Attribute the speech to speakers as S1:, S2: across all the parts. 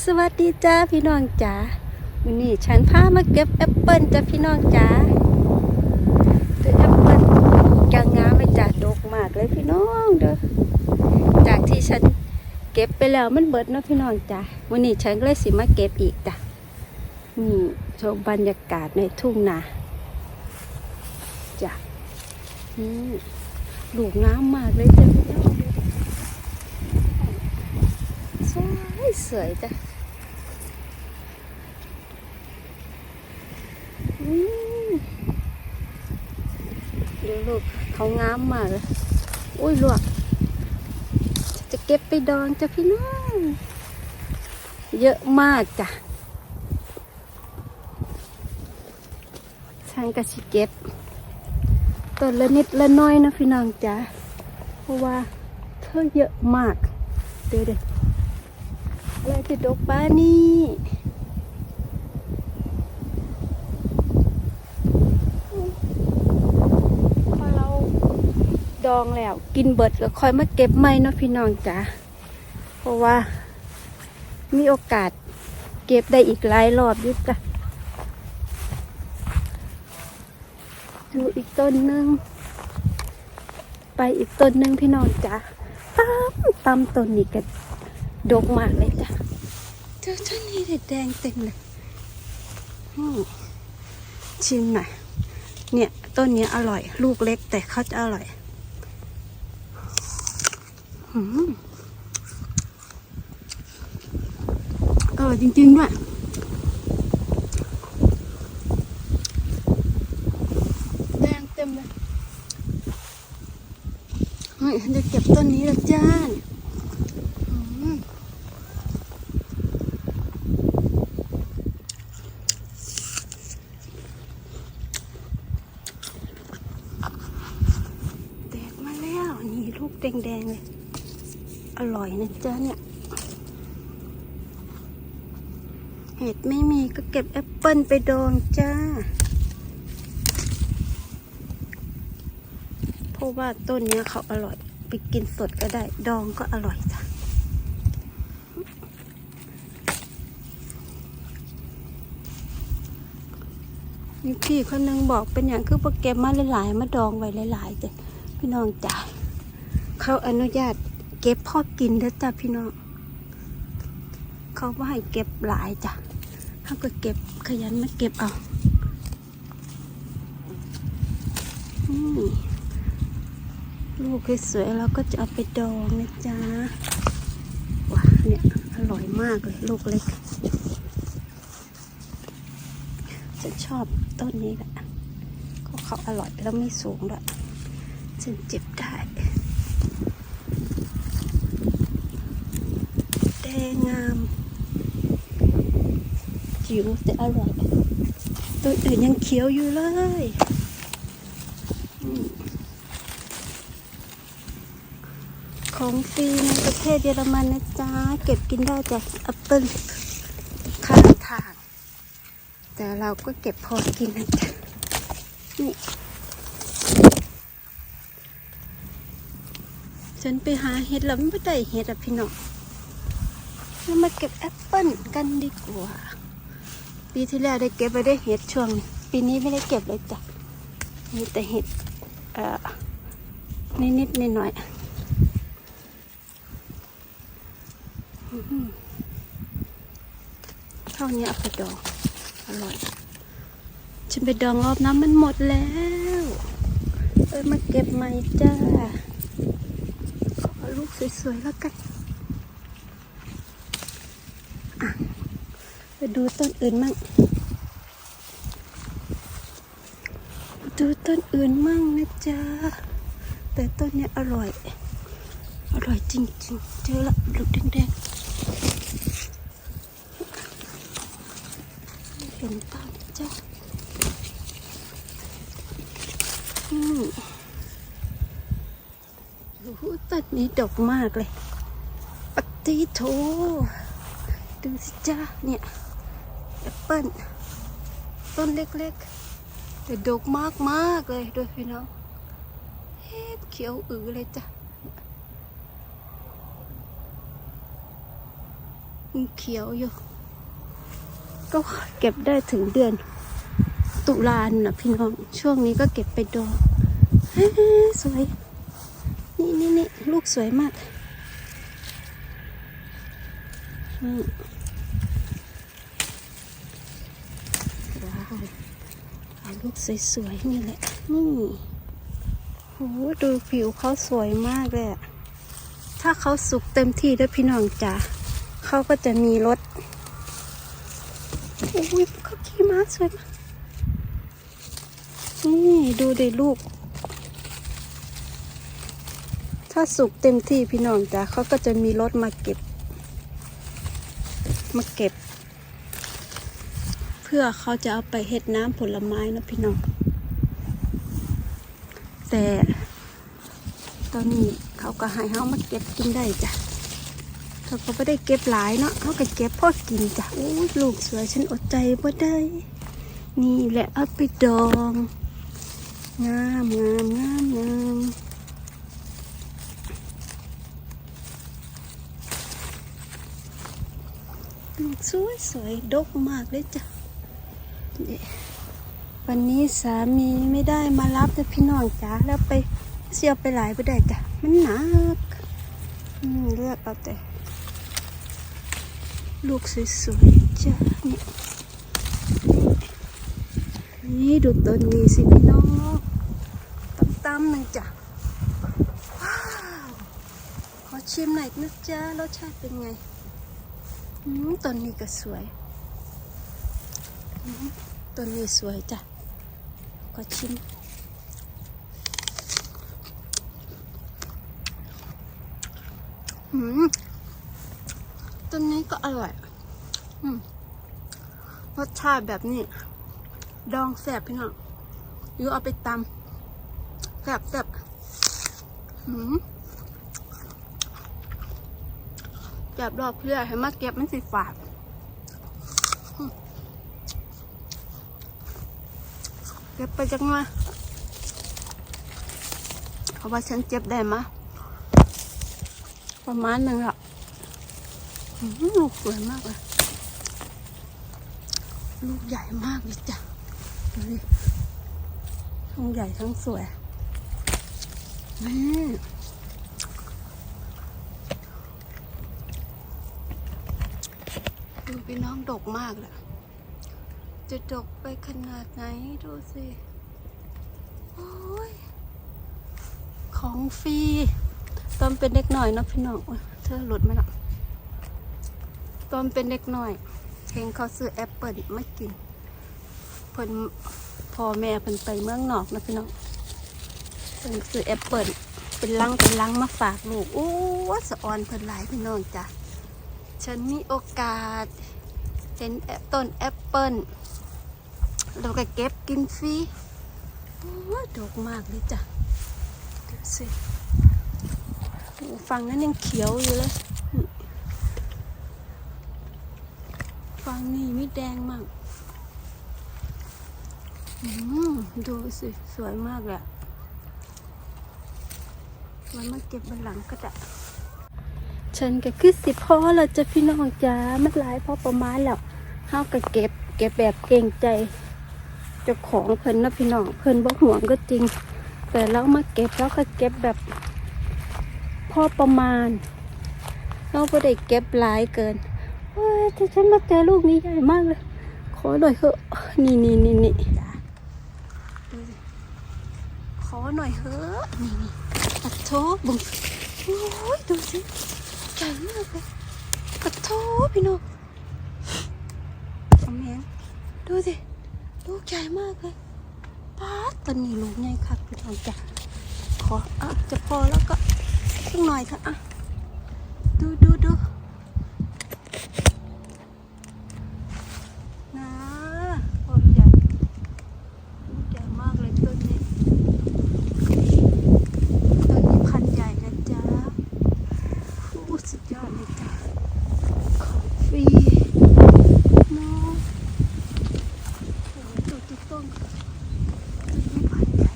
S1: สวัสดีจ้าพี่น้องจ๋าวันนี้ฉันพามาเก็บแอปเปิลจ้าพี่น้องจ๋าตัวแอปเปิลยังงามไปจ้าดกมากเลยพี่น้องเด้อ จากที่ฉันเก็บไปแล้วมันเบิดเนาะพี่น้องจ๋าวันนี้ฉันก็เลยสิมาเก็บอีกจ้ะนี่ชมบรรยากาศในทุ่งนาจ้ะนี่ลูกงามมากเลยจ้ะพี่น้อง สวย สวยจ้ะอืมดูลูกเขางามมากเลย อุ้ยลวก จะเก็บไปดองจ้ะพี่น้อง เยอะมากจ้ะช่างกระชิเก็บต้นละนิดละน้อยนะพี่น้องจ้ะ เพราะว่าเธอเยอะมาก เดี๋ยวเดี๋ยว อะไรจะดกป้านี่พอเราดองแล้ว กินเบิดก็ค่อยมาเก็บใหม่เนาะพี่น้องจ้ะเพราะว่ามีโอกาสเก็บได้อีกหลายรอบยุจ้ะดูอีกต้นหนึง ไปอีกต้นหนึงพี่น้องจ้ะตามตามต้นนี้กัน ดกมากเลยจ้ะเจอต้นนี้แดงเต็มเลยอืมชิมหน่อยเนี่ยต้นเนี้ยอร่อย ลูกเล็กแต่เขาจะอร่อยอืมอร่อยจริงๆด้วยแดงเต็มเลยเฮ้ยฉันจะเก็บต้นนี้และจ้าเนี่ยอืม แตกมาแล้ว นี่ลูกแดงๆเลย อยนะจ๊ะเนี่ย เห็ดไม่มีก็เก็บแอปเปิลไปดองจ้า เพราะว่าต้นเนี้ยเขาอร่อย ไปกินสดก็ได้ ดองก็อร่อยจ้ะมีพี่คนหนึงบอกเป็นอย่างคือพวกเก็บมาหลายๆ มาดองไว้หลายๆจ้ะพี่น้องจ๋าเขาอนุญาต เก็บพ่อกินเด้อจ้ะพี่น้องเขาว่าให้เก็บหลายจ้ะเขาก็เก็บขยันมาเก็บเอาลูกสวยๆเราก็จะเอาไปดองนะจ๊ะว้าเนี่ยอร่อยมากเลยลูกเล็กฉันชอบต้นนี้แหละก็เขาอร่อยแล้วไม่สูงด้วยฉันเจ็บได้ แดงงาม จิ๋วแต่อร่อย ตัวอื่นยังเขียวอยู่เลยของฟรีในประเทศเยอรมันนะจ๊ะ เก็บกินได้จากแอปเปิลข้างทาง แต่เราก็เก็บพอกินนะจ๊ะ นี่ฉันไปหาเห็ดแล้วไม่ได้เห็ดอะพี่น้อง เรามาเก็บแอปเปิ้ลกันดีกว่า ปีที่แล้วได้เก็บไปได้เห็ดช่วงนี้ปีนี้ไม่ได้เก็บเลยจ้ะ มีแต่เห็ดเอ่อนิดๆหน่อยๆอื้อหือเท่านี้เอาไปดอง อร่อย ฉันไปดองรอบน้ำมันหมดแล้ว เอ้ยมาเก็บใหม่จ้า ขอลูกสวยๆแล้วกันอะไป ดูต้นอื่นมั่ง ดูต้นอื่นมั่งนะจ๊ะ แต่ต้นเนี้ยอร่อย อร่อยจริงๆ เจอละลูกแดงๆเห็นปล่าจ๊ะอืมโอ้โหต้นนี้ดกมากเลยปฏิโถดูสิจ้าเนี่ย แอปเปิ้ลต้นเล็กๆ แต่ดกมากมากๆเลยดูพี่น้องเฮ็ดเขียวอือเลยจ้ะยังเขียวอยู่ ก็เก็บได้ถึงเดือน ตุลาน่ะพี่น้อง ช่วงนี้ก็เก็บไปดองสวย นี่นี่นี่ลูกสวยมากอืมว้าวเอา ลูกสวยๆนี่แหละ นี่โหดูผิวเขาสวยมากเลยถ้าเขาสุกเต็มที่ด้วยพี่น้องจ๋าเขาก็จะมีรสโอ้ยเขาขี่ม้าสวยมาก นี่ดูดิลูก ถ้าสุกเต็มที่พี่น้องจ๋าเขาก็จะมีรถมาเก็บ มาเก็บ พื่อเขาจะเอาไปเฮ็ดน้ำผลไม้นะพี่น้อง แต่ตอนนี้เขาก็ให้เขามาเก็บกินได้จ้ะเขาก็ไม่ได้เก็บหลายเนาะเขาก็เก็บพอกินจ้ะโอ้ลูกสวยฉันอดใจบ่ได้ นี่แหละเอาไปดอง งามงามงามงามลูกสวยสวยดกมากเลยจ้ะ วันนี้สามีไม่ได้มารับแต่พี่น้องจ๋าแล้วไปเสียไปหลายไปได้จ้ะมันหนักเลือกเอาแต่ ลูกสวยๆจ้ะนี่นี่ดูต้นนี้สิพี่น้องตั้มๆหนึ่งจ้ะว้าวขอชิมหน่อยนะจ๊ะรสชาติเป็นไงต้นนี้ก็สวย ต้นนี้สวยจ้ะขอชิมอืมต้นนี้ก็อร่อยรสชาติแบบนี้ ดองแสบพี่น้องหรือเอาไปตำแสบแสบอืมแสบรอบเพื่อให้มาเก็บมันสิฝาดอืม เก็บไปจังมาเพราะว่าฉันเจ็บได้มะประมาณหนึ่งอะลูกสวยมากเลยลูกใหญ่มากเลยจ้ะดูดิทั้งใหญ่ทั้งสวยนี่ดูพี่น้องดกมากเลย จะดกไปขนาดไหนดูสิ โอ้ย ของฟรีตอนเป็นเด็กหน่อยเนาะพี่น้องเธอหลุดไหมเนาะตอนเป็นเด็กหน่อยเห็นเขาซื้อแอปเปิลไมากินเพิ่นพ่อแม่เพิ่นไปเมืองนอกนะพี่น้องเพิ่นซื้อแอปเปิลเป็นลังเป็นลังมาฝากลูกโอ้สะออนเพิ่นหลายพี่น้องจ้ะฉันมีโอกาสเห็นแอปต้นแอปเปิล เราก็เก็บกินฟรีโอ้ดกมากเลยจ้ะดูสิฝั่งนั้นยังเขียวอยู่เลยฝั่งนี้ไม่แดงมากอืมดูสิสวยมากเลยอะมันมาเก็บบนหลังก็ได้ฉันก็คือสิพ่อเราจะพี่น้องจ้ามันหลายพอประมาณแล้วเฮาก็เก็บ เก็บแบบเกรงใจ เจ้าของเพิ่นนะพี่น้องเพิ่นบ่ห่วงก็จริง แต่เรามาเก็บแล้วก็เก็บแบบพอประมาณ เราไม่ได้เก็บหลายเกินเฮ้ยแต่ฉันมาเจอลูกนี้ใหญ่มากเลย ขอหน่อยเถอะนี่นี่นี่นี่จ้ะดูสิขอหน่อยเถอะนี่นี่ปัดโถบุ้งโอ้ยดูสิใหญ่มากเลยปัดโถพี่น้องทำแมงดูสิ ลูกใหญ่มากเลยป้าตอนนี้ลูกใหญ่ค่ะพี่น้องจ้ะขออะจะพอแล้วก็สักหน่อยค่ะอะ ดูดูดูนะต้นใหญ่ต้นใหญ่มากเลยต้นนี้ต้นนี้พันธุ์ใหญ่นะจ๊ะโอ้สุดยอดเลยจ้ะของฟรีเนาะโอ้ยตัวตุ๊กต้นต้นนี้พันธุ์ใหญ่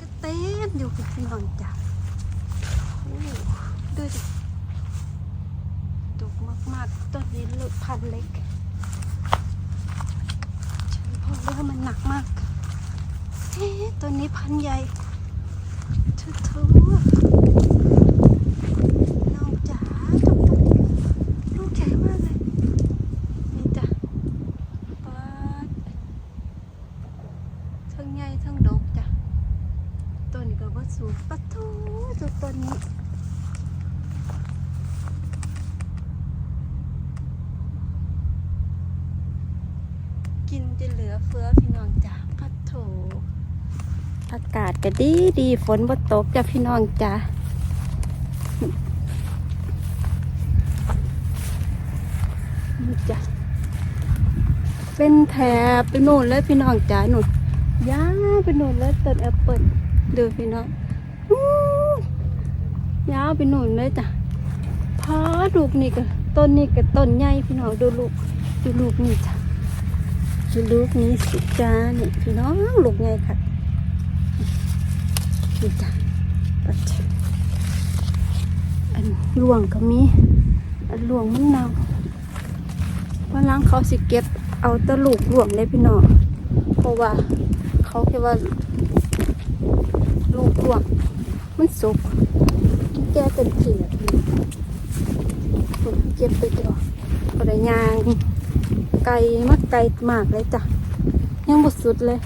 S1: ก็เต้น อยู่กับพี่น้องจ้ะดูดิดุมากๆต้นนี้ลูกพันเล็กฉันพอรู้ว่ามันหนักมาก เฮ้ตัวนี้พันใหญ่ทุกทุน้องจ๋าตกต้นลูกใหญ่มากเลย นี่จ้ะปัดทั้งใหญ่ทั้งดกจ้ะ ต้นก็ว่าสูงปะทูจุดต้นนี้ กินจะเหลือเฟือพี่น้องจ้ะปะโถ อากาศก็ดีดีฝนบ่ตกจ้ะพี่น้องจ้ะนี่จ้ะเป็นแถบไปโน่นเลยพี่น้องจ้ะนู่นยาวไปโน่นเลยต้นแอปเปิลดูพี่น้องยาวไปนู่นเลยจ้ะพาลูกนี่ก็ต้นนี่ก็ต้นใหญ่พี่น้องดูลูกดูลูกนี่จ้ะดูลูกนี้สิจ้านี่พี่น้องลูกไงค่ะ นี่จ้ะปัดอันหลวงก็มี อันหลวงมันเน่าวันหล้างเขาสิเก็บเอาตะลูกหลวงเลยพี่น้องเพราะว่าเขาแค่ว่า ลูกหลวง มันสุกกินแก่เต็มที่อะพี่เก็บไปจ้ะก็ได้ยางไกลมากไกลมากเลยจ้ะยังบดสุดเลย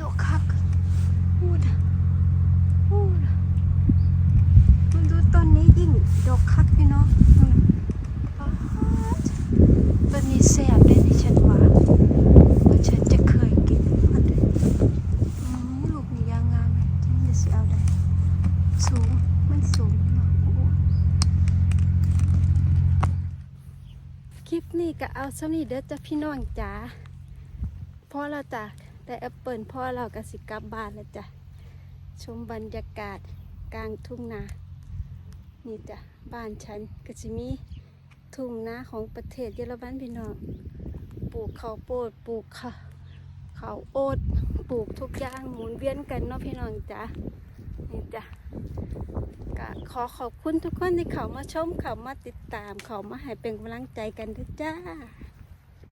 S1: ดอกคักพูดพูดมันดูต้นนี้ยิ่งดอกคักพี่น้องอืมป๊าดต้นนี้แซ่บเลยนี่ฉันว่าว่าฉันจะเคยกินอันเดียวอืมลูกนี่ยางงามเลยฉันจะสิเอาได้สูง มันสูงเนาะโอ้ คลิปนี้ก็ เอาสำนี้เด้อจ้ะพี่น้องจ๋าพอเราจ้ะแต่แอปเปิลพ่อเราก็สิกลับบ้านแล้วจ้ะชมบรรยากาศกลางทุ่งนานี่จ้ะบ้านฉันก็จะมีทุ่งนาของประเทศเยอรมันพี่น้องปลูกข้าวโพดปลูกข้าวข้าวโอ๊ตปลูกทุกอย่างหมุนเวียนกันเนาะพี่น้องจ้ะนี่จ้ะ ก็ขอขอบคุณทุกคนที่เขามาชมเขามาติดตามเขามาให้เป็นกำลังใจกันด้วยจ้า